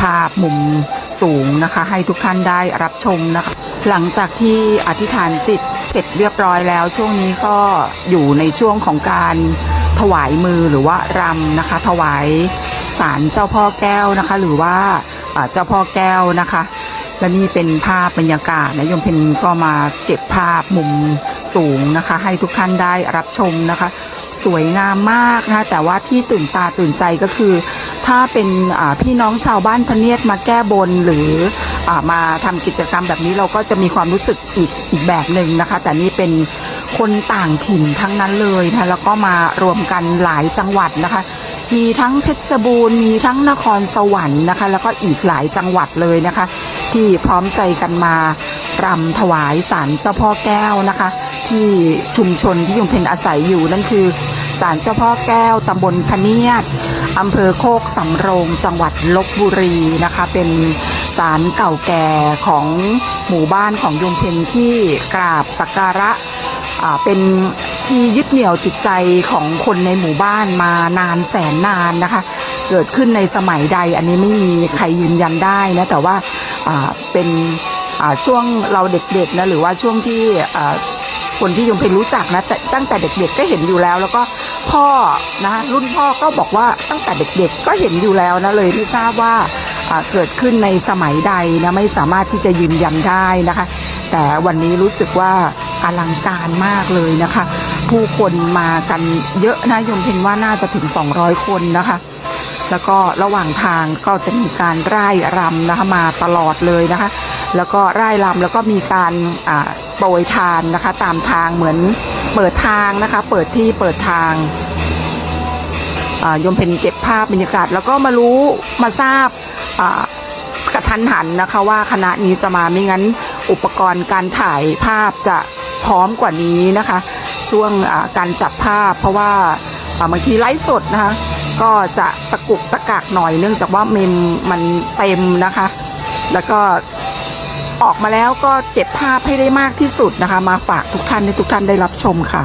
ภาพมุมสูงนะคะให้ทุกท่านได้รับชมนะคะ หลังจากที่อธิษฐานจิตเสร็จเรียบร้อยแล้ว ช่วงนี้ก็อยู่ในช่วงของการถวายมือหรือว่ารำนะคะ ถวายสารเจ้าพ่อแก้วนะคะ หรือว่าเจ้าพ่อแก้วนะคะ และนี่เป็นภาพบรรยากาศนะยมเพนก็มาเก็บภาพมุมสูงนะคะ ให้ทุกท่านได้รับชมนะคะ สวยงามมากนะคะแต่ว่าที่ตื่นตาตื่นใจก็คือ ถ้าเป็นพี่น้องชาวบ้านพเนียดมาแก้บนหรืออมาทำกิจกรรมแบบนี้เราก็จะมีความรู้สึกอีกอีกแบบหนึ่งนะคะ แต่นี่เป็นคนต่างถิ่นทั้งนั้นเลยนะคะแล้วก็มารวมกันหลายจังหวัดนะคะ มีทั้งเพชรบูรณ์มีทั้งนครสวรรค์นะคะ แล้วก็อีกหลายจังหวัดเลยนะคะ ที่พร้อมใจกันมารำถวายสารเจ้าพ่อแก้วนะคะ ที่ชุมชนที่ยมเพนอาศัยอยู่นั่นคือ ศาลเจ้าพ่อแก้วตำบลพเนียดอำเภอโคกสำโรงจังหวัดลบบุรีนะคะ เป็นศาลเก่าแก่ของหมู่บ้านของยมเพนที่กราบสักการะอ่าเป็นที่ยึดเหนี่ยวจิตใจของคนในหมู่บ้านมานานแสนนานนะคะ เกิดขึ้นในสมัยใดอันนี้ไม่มีใครยืนยันได้นะ แต่ว่าอ่าเป็นอ่าช่วงเราเด็กๆนะหรือว่าช่วงที่อ่าคนที่ยมเพนรู้จักนะแต่ตั้งแต่เด็กๆก็เห็นอยู่แล้ว แล้วก็ พ่อนะรุ่นพ่อก็บอกว่าตั้งแต่เด็กๆ ก็เห็นอยู่แล้วนะเลยไม่ทราบว่าเกิดขึ้นในสมัยใดนะไม่สามารถที่จะยืนยันได้นะคะ แต่วันนี้รู้สึกว่าอลังการมากเลยนะคะ ผู้คนมากันเยอะนะยมเพนว่าน่าจะถึง 200 คนนะคะ แล้วก็ระหว่างทางก็จะมีการร่ายรำนะคะมาตลอดเลยนะคะ แล้วก็ร่ายรำแล้วก็มีการอ่า โปรยทานนะคะ ตามทางเหมือนเปิดทางนะคะ เปิดที่เปิดทางยมเพนเก็บภาพบรรยากาศ แล้วก็มารู้มาทราบกระทันหันนะคะว่าคณะนี้จะมาไม่งั้นอุปกรณ์การถ่ายภาพจะพร้อมกว่านี้นะคะ ช่วงการจับภาพ เพราะว่าบางทีไลฟ์สดนะคะ ก็จะตะกุกตะกักหน่อยเนื่องจากว่าเมมมันเต็มนะคะ แล้วก็ ออกมาแล้วก็เก็บภาพให้ได้มากที่สุดนะคะ มาฝากทุกท่านให้ทุกท่านได้รับชมค่ะ